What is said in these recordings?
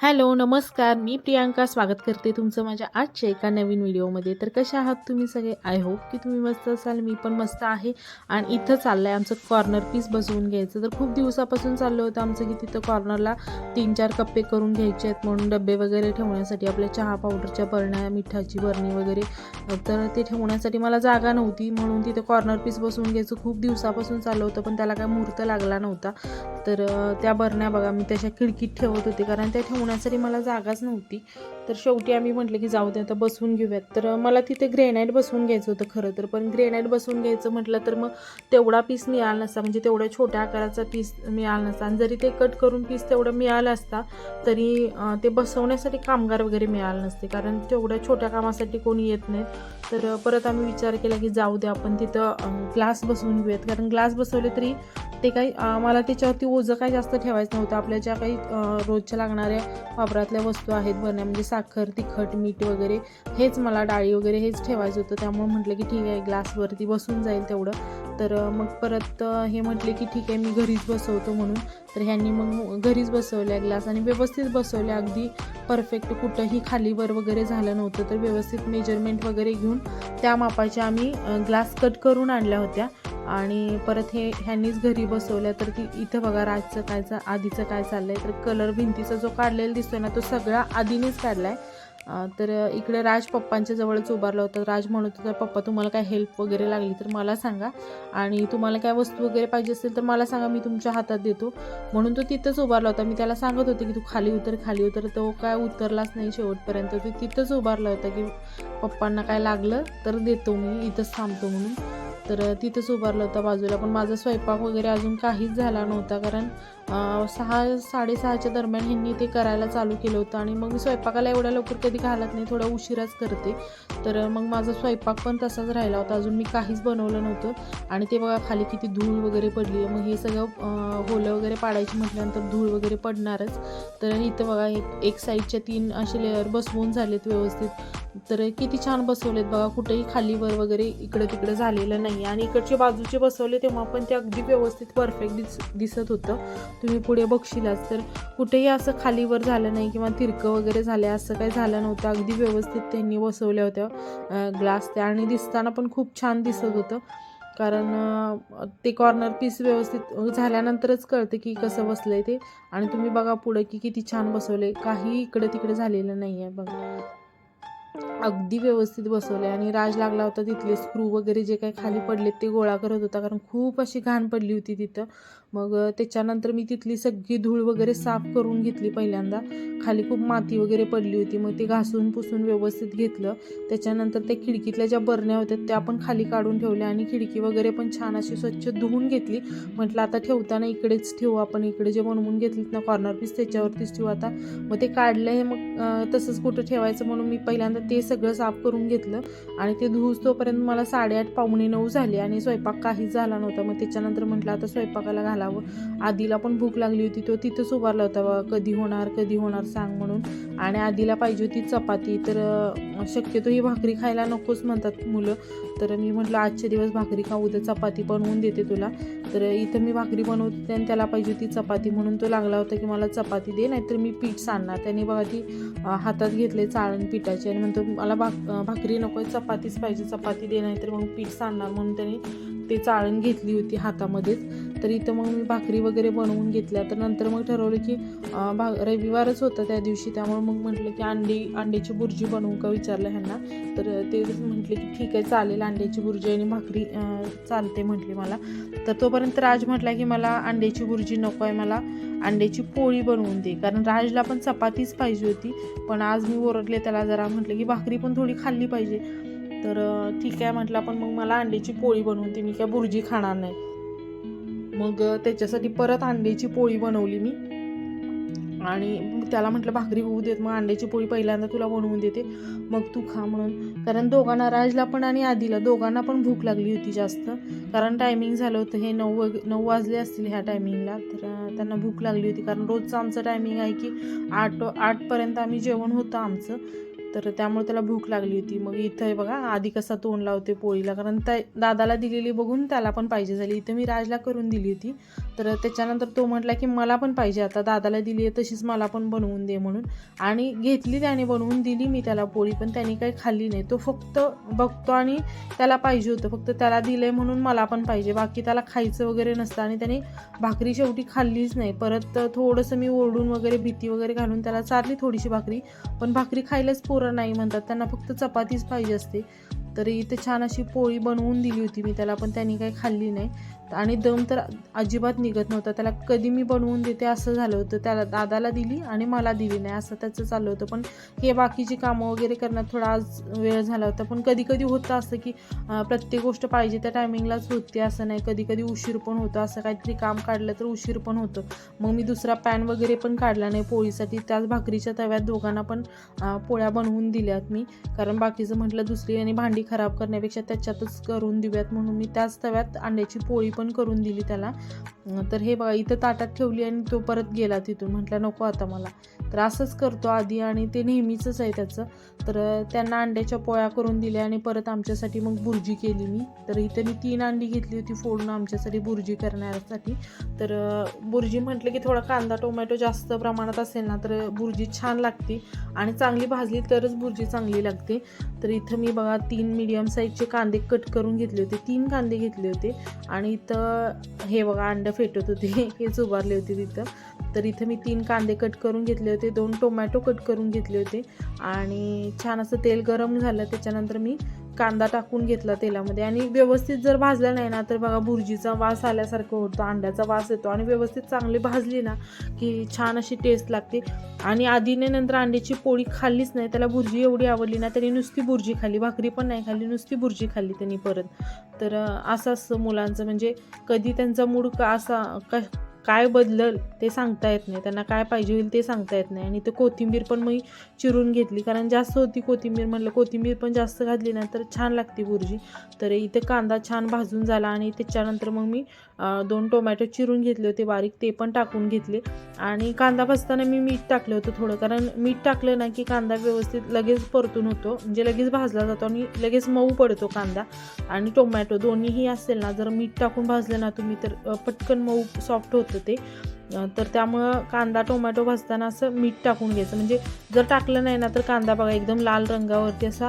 Hello नमस्कार. मी प्रियांका. स्वागत करते तुमचं माझ्या आजच्या एका नवीन व्हिडिओमध्ये. तर कसे आहात तुम्ही सगळे? आय होप की तुम्ही मस्त असाल. मी पण मस्त आहे. आणि इथं चाललं आहे आमचं कॉर्नर पीस बसवून घ्यायचं. तर खूप दिवसापासून चाललं होतं आमचं की तिथं कॉर्नरला तीन चार कप्पे करून घ्यायचे आहेत म्हणून डबे वगैरे ठेवण्यासाठी आपल्या चहा पावडरच्या बरण्या मिठाची बरणी वगैरे. तर ते ठेवण्यासाठी मला जागा नव्हती म्हणून तिथं कॉर्नर पीस बसवून घ्यायचं. खूप दिवसापासून चाललं होतं पण त्याला काय मुहूर्त लागला नव्हता. तर त्या बरण्या बघा मी तशा खिडकीत ठेवत होते. कारण त्या ठेवण्यासाठी मला जागाच नव्हती. तर शेवटी आम्ही म्हटलं की जाऊ दे आता बसवून घेऊयात. तर मला तिथे ग्रेनाईट बसवून घ्यायचं होतं खरं तर. पण ग्रेनाईट बसवून घ्यायचं म्हटलं तर मग तेवढा पीस मिळाला नसता. म्हणजे तेवढ्या छोट्या आकाराचा पीस मिळाला नसता. आणि जरी ते कट करून पीस तेवढं मिळालं असता तरी ते बसवण्यासाठी कामगार वगैरे मिळाले नसते. कारण तेवढ्या छोट्या कामासाठी कोणी येत नाहीत तर परत आम्ही विचार केला की जाऊ दे आपण तिथं ग्लास बसवून घेऊयात. कारण ग्लास बसवले तरी ते काही मला त्याच्यावरती ओझं काही जास्त ठेवायचं नव्हतं. आपल्या ज्या काही रोजच्या लागणाऱ्या वापरातल्या वस्तू आहेत बनण्या म्हणजे साखर तिखट मीठ वगैरे हेच मला डाळी वगैरे हेच ठेवायचं होतं. त्यामुळे म्हटलं की ठीक आहे ग्लासवरती बसून जाईल तेवढं. तर मग परत हे म्हटले की ठीक आहे मी घरीच बसवतो म्हणून. तर ह्यांनी मग घरीच बसवल्या ग्लास आणि व्यवस्थित बसवल्या. अगदी परफेक्ट कुठंही खालीवर वगैरे झालं नव्हतं. तर व्यवस्थित मेजरमेंट वगैरे घेऊन त्या मापाच्या आम्ही ग्लास कट करून आणल्या होत्या. आणि परत हे ह्यांनीच घरी बसवल्या तर ती इथं बघा राजचं काय चा आधीचं काय चाललंय तर कलर भिंतीचा जो काढलेला दिसतोय ना तो सगळा आधीनेच काढलाय. आहे तर इकडे राज पप्पांच्या जवळच उभारला होता. राज म्हणत होता पप्पा तुम्हाला काय हेल्प वगैरे लागली तर मला सांगा. आणि तुम्हाला काय वस्तू वगैरे पाहिजे असेल तर मला सांगा मी तुमच्या हातात देतो. म्हणून तो तिथंच उभारला होता. मी त्याला सांगत होते की तू खाली उतर खाली उतर. तो काय उतरलाच नाही शेवटपर्यंत. तो तिथंच उभारला होता की पप्पांना काय लागलं तर देतो मी इथंच थांबतो म्हणून. तर तिथंच उभारलं होतं बाजूला. पण माझा स्वयंपाक वगैरे अजून काहीच झाला नव्हता कारण सहा साडेसहाच्या दरम्यान ह्यांनी ते करायला चालू केलं होतं आणि मग मी स्वयंपाकाला एवढ्या लवकर कधी घालत नाही थोडा उशिराच करते. तर मग माझा स्वयंपाक पण तसाच राहिला होता अजून मी काहीच बनवलं नव्हतं. आणि ते बघा खाली किती धूळ वगैरे पडली आहे. मग हे सगळं होलं वगैरे पाडायची म्हटल्यानंतर धूळ वगैरे पडणारच. तर इथं बघा एक एक साईडच्या तीन असे लेअर बसवून झालेत व्यवस्थित. तर किती छान बसवलेत बघा कुठेही खालीवर वगैरे इकडं तिकडं झालेलं नाही. आणि इकडचे बाजूचे बसवले तेव्हा पण ते अगदी व्यवस्थित परफेक्ट दिस दिसत होतं. तुम्ही पुढे बघशीलच. तर कुठेही असं खालीवर झालं नाही किंवा तिरकं वगैरे झालं असं काही झालं नव्हतं. अगदी व्यवस्थित त्यांनी बसवल्या होत्या ग्लास त्या. आणि दिसताना पण खूप छान दिसत होतं. कारण ते कॉर्नर पीस व्यवस्थित झाल्यानंतरच कळतं की कसं बसलं आहे ते. आणि तुम्ही बघा पुढं की किती छान बसवले काही इकडे तिकडे झालेलं नाही आहे बघा. अगदी व्यवस्थित बसवले आणि राज लागला होता तिथले स्क्रू वगैरे जे काही खाली पडले ते गोळा करत होता. कारण खूप अशी घाण पडली होती तिथं. मग त्याच्यानंतर मी तिथली सगळी धूळ वगैरे साफ करून घेतली पहिल्यांदा. खाली खूप माती वगैरे पडली होती. मग ते घासून पुसून व्यवस्थित घेतलं. त्याच्यानंतर त्या खिडकीतल्या ज्या बरण्या होत्या त्या पण खाली काढून ठेवल्या. आणि खिडकी वगैरे पण छान अशी स्वच्छ धुवून घेतली. म्हटलं आता ठेवताना इकडेच ठेवू. आपण इकडे जे बनवून घेतलीत ना कॉर्नर पीस त्याच्यावरतीच ठेवू आता. मग ते काढलं मग तसंच कुठं ठेवायचं म्हणून मी पहिल्यांदा ते सगळं साफ करून घेतलं. आणि ते धुऊस तोपर्यंत मला साडेआठ पावणे नऊ झाले आणि स्वयंपाक काहीच झाला नव्हता. मग त्याच्यानंतर म्हटलं आता स्वयंपाकाला घालावं. आधीला पण भूक लागली होती. तो तिथंच उभारला होता बा कधी होणार कधी होणार सांग म्हणून. आणि आधीला पाहिजे होती चपाती. तर शक्यतो ही भाकरी खायला नकोच म्हणतात मुलं. तर मी म्हटलं आजचे दिवस भाकरी खाऊ उद्या चपाती बनवून देते तुला. तर इथं मी भाकरी बनवते आणि त्याला पाहिजे होती चपाती म्हणून तो लागला होता की मला चपाती दे नाहीतर मी पीठ सांडणार. त्याने बघा ती हातात घेतले चाळण पिठाची आणि म्हणतो मला भाक भाकरी नको चपातीच पाहिजे चपाती दे नाहीतर मग पीठ सांडणार. म्हणून त्याने ते चाळण घेतली होती हातामध्येच. तर इथं मग मी भाकरी वगैरे बनवून घेतल्या. तर नंतर मग ठरवलं की भा रविवारच होता त्या दिवशी. त्यामुळे मग म्हटलं की अंडी अंड्याची बुर्जी बनवू का विचारलं ह्यांना. तर ते म्हटले की ठीक आहे चालेल अंड्याची बुर्जी आणि भाकरी चालते म्हटली मला. तर तोपर्यंत राज म्हटला की मला अंड्याची बुर्जी नको आहे मला अंड्याची पोळी बनवून दे. कारण राजला पण चपातीच पाहिजे होती. पण आज मी ओरडले त्याला जरा म्हटलं की भाकरी पण थोडी खाल्ली पाहिजे. तर ठीक आहे म्हटलं पण मग मला अंड्याची पोळी बनवून ती मी काय बुर्जी खाणार नाही. मग त्याच्यासाठी परत अंड्याची पोळी बनवली मी. आणि त्याला म्हटलं भाकरी होऊ देत मग अंड्याची पोळी पहिल्यांदा तुला बनवून देते. मग तू खा म्हणून. कारण दोघांना राजला पण आणि आधीला दोघांना पण भूक लागली होती जास्त. कारण टायमिंग झालं होतं हे नऊ वग नऊ वाजले असतील ह्या टायमिंगला तर त्यांना भूक लागली होती. कारण रोजचं आमचं टायमिंग आहे की आठ आठपर्यंत आम्ही जेवण होतं आमचं. तर त्यामुळे त्याला भूक लागली होती. मग इथं आहे बघा आधी कसा तोंड लावते पोळीला. कारण त्या दादाला दिलेली बघून त्याला पण पाहिजे झाली. इथं मी राजला करून दिली होती. तर त्याच्यानंतर तो म्हटला की मला पण पाहिजे आता दादाला दिली आहे तशीच मला पण बनवून दे म्हणून. आणि घेतली त्याने बनवून दिली मी त्याला पोळी पण त्याने काही खाल्ली नाही. तो फक्त बघतो आणि त्याला पाहिजे होतं फक्त त्याला दिलं आहे म्हणून मला पण पाहिजे. बाकी त्याला खायचं वगैरे नसतं आणि त्याने भाकरी शेवटी खाल्लीच नाही. परत थोडंसं मी ओरडून वगैरे भीती वगैरे घालून त्याला चारली थोडीशी भाकरी पण भाकरी खायलाच पोरं नाही म्हणतात. त्यांना फक्त चपातीच पाहिजे असते. तरी इथे छान अशी पोळी बनवून दिली होती मी त्याला पण त्यांनी काही खाल्ली नाही. आणि दम तर अजिबात निघत नव्हता. त्याला कधी मी बनवून देते असं झालं होतं. त्याला दादाला दिली आणि मला दिली नाही. असं त्याचं चाललं होतं. पण हे बाकीची कामं वगैरे करण्यात थोडा आज वेळ झाला होता. पण कधी कधी होतं असं की प्रत्येक गोष्ट पाहिजे त्या टायमिंगलाच होते असं नाही. कधी कधी उशीर पण होतं. असं काहीतरी काम काढलं तर उशीर पण होतं. मग मी दुसरा पॅन वगैरे पण काढला नाही पोळीसाठी. त्याच भाकरीच्या तव्यात दोघांना पण पोळ्या बनवून दिल्यात मी. कारण बाकीचं म्हटलं दुसरी आणि भांडी खराब करण्यापेक्षा त्याच्यातच करून देऊयात म्हणून मी त्याच तव्यात अंड्याची पोळी पण करून दिली त्याला. तर हे बघा इथं ताटात ठेवली आणि तो परत गेला तिथून. म्हटला नको आता मला. तर असंच करतो आधी आणि ते नेहमीचंच आहे त्याचं. तर त्यांना अंड्याच्या पोळ्या करून दिल्या आणि परत आमच्यासाठी मग बुर्जी केली मी. तर इथं मी तीन अंडी घेतली होती फोडून आमच्यासाठी बुर्जी करण्यासाठी. तर बुर्जी म्हटलं की थोडा कांदा टोमॅटो जास्त प्रमाणात असेल ना तर बुर्जी छान लागते आणि चांगली भाजली तरच बुर्जी चांगली लागते. तर इथं मी बघा तीन मीडियम साईजचे कांदे कट करून घेतले होते. तीन कांदे घेतले होते आणि तिथं हे बघा अंडं फेटत होती हेच उभारली होती तिथं. तर इथं मी तीन कांदे कट करून घेतले होते दोन टोमॅटो कट करून घेतले होते आणि छान असं तेल गरम झालं त्याच्यानंतर मी कांदा टाकून घेतला तेलामध्ये आणि व्यवस्थित जर भाजला नाही ना तर बघा भुर्जीचा वास आल्यासारखं होतं अंड्याचा वास येतो आणि व्यवस्थित चांगली भाजली ना की छान अशी टेस्ट लागते. आणि आधीने नंतर अंड्याची पोळी खाल्लीच नाही त्याला भुर्जी एवढी आवडली ना त्यांनी नुसती बुर्जी खाल्ली भाकरी पण नाही खाल्ली नुसती बुर्जी खाल्ली त्यांनी परत. तर असं असतं मुलांचं म्हणजे कधी त्यांचा मूड का असा क काय बदलल ते सांगता येत नाही. त्यांना काय पाहिजे होईल ते सांगता येत नाही. आणि ते कोथिंबीर पण मी चिरून घेतली. कारण जास्त होती कोथिंबीर म्हटलं कोथिंबीर पण जास्त घातली ना तर छान लागते बुर्जी. तर इथे कांदा छान भाजून झाला आणि त्याच्यानंतर मग मी दोन टोमॅटो चिरून घेतले होते बारीक. ते पण टाकून घेतले. आणि कांदा भाजताना मी मीठ टाकलं होतं थोडं. कारण मीठ टाकलं ना की कांदा व्यवस्थित लगेच परतून होतो. म्हणजे लगेच भाजला जातो आणि लगेच मऊ पडतो कांदा. आणि टोमॅटो दोन्हीही असेल ना जर मीठ टाकून भाजलं ना तुम्ही तर पटकन मऊ सॉफ्ट होतं. ते. तर त्यामुळं कांदा टोमॅटो भाजताना असं मीठ टाकून घ्यायचं. म्हणजे जर टाकलं नाही ना तर कांदा बघा एकदम लाल रंगावरती असा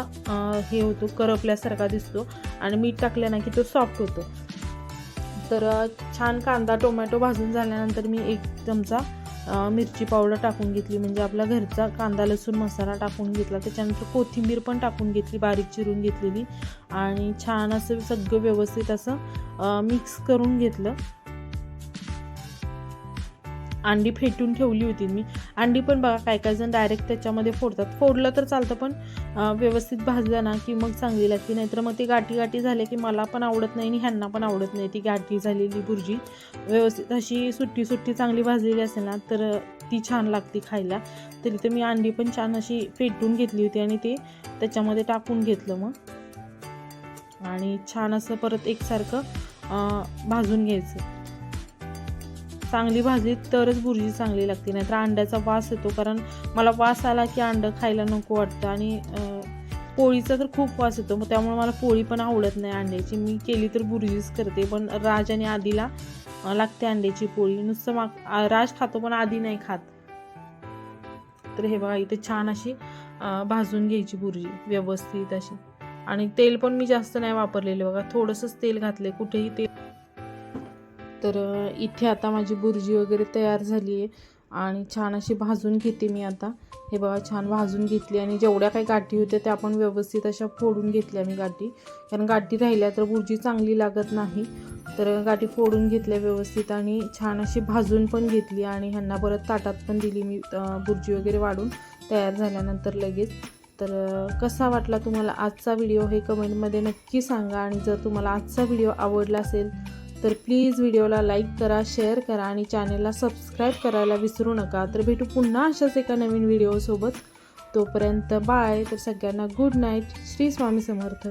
हे होतो करपल्यासारखा दिसतो. आणि मीठ टाकलं ना की तो सॉफ्ट होतो. तर छान कांदा टोमॅटो भाजून झाल्यानंतर मी एक चमचा मिरची पावडर टाकून घेतली. म्हणजे आपला घरचा कांदा लसूण मसाला टाकून घेतला. त्याच्यानंतर कोथिंबीर पण टाकून घेतली बारीक चिरून घेतलेली. आणि छान असं सगळं व्यवस्थित असं मिक्स करून घेतलं. अंडी फेटून ठेवली होती मी. अंडी पण बघा काय काय जण डायरेक्ट त्याच्यामध्ये फोडतात. फोडलं तर चालतं पण व्यवस्थित भाजलं ना की मग चांगली लागते. नाहीतर मग ती गाठी गाठी झाले की मला पण आवडत नाही आणि ह्यांना पण आवडत नाही ती गाठी झालेली भुर्जी. व्यवस्थित अशी सुट्टी सुट्टी चांगली भाजलेली असेल ना तर ती छान लागते खायला. तरी तर मी अंडी पण छान अशी फेटून घेतली होती आणि ते त्याच्यामध्ये टाकून घेतलं मग. आणि छान असं परत एकसारखं भाजून घ्यायचं. चांगली भाजली तरच बुर्जी चांगली लागते नाहीतर अंड्याचा वास येतो. कारण मला वास आला की अंडं खायला नको वाटतं आणि पोळीचा तर खूप वास येतो. मग त्यामुळे मला पोळी पण आवडत नाही अंड्याची. मी केली तर बुर्जीच करते पण राज आणि आधीला लागते अंड्याची पोळी. नुसतं माग राज खातो पण आधी नाही खात. तर हे बघा इथे छान अशी भाजून घ्यायची बुर्जी व्यवस्थित अशी. आणि तेल पण मी जास्त नाही वापरलेले. बघा थोडंसंच तेल घातले कुठेही तेल तर इथे आता माझी बुर्जी वगैरे तयार झाली आहे. आणि छान अशी भाजून घेते मी आता. हे बघा छान भाजून घेतली. आणि जेवढ्या काही गाठी होत्या त्या आपण व्यवस्थित अशा फोडून घेतल्या मी गाठी. कारण गाठी राहिल्या तर बुर्जी चांगली लागत नाही. तर गाठी फोडून घेतल्या व्यवस्थित. आणि छान अशी भाजून पण घेतली. आणि ह्यांना परत ताटात पण दिली मी बुर्जी वगैरे वाढून तयार झाल्यानंतर लगेच. तर कसा वाटला तुम्हाला आजचा व्हिडिओ हे कमेंटमध्ये नक्की सांगा. आणि जर तुम्हाला आजचा व्हिडिओ आवडला असेल तर प्लीज व्हिडिओला लाईक करा शेअर करा आणि चॅनेलला सबस्क्राईब करायला विसरू नका. तर भेटू पुन्हा अशाच एका नवीन व्हिडिओसोबत. तोपर्यंत बाय. तर सगळ्यांना गुड नाईट. श्री स्वामी समर्थ.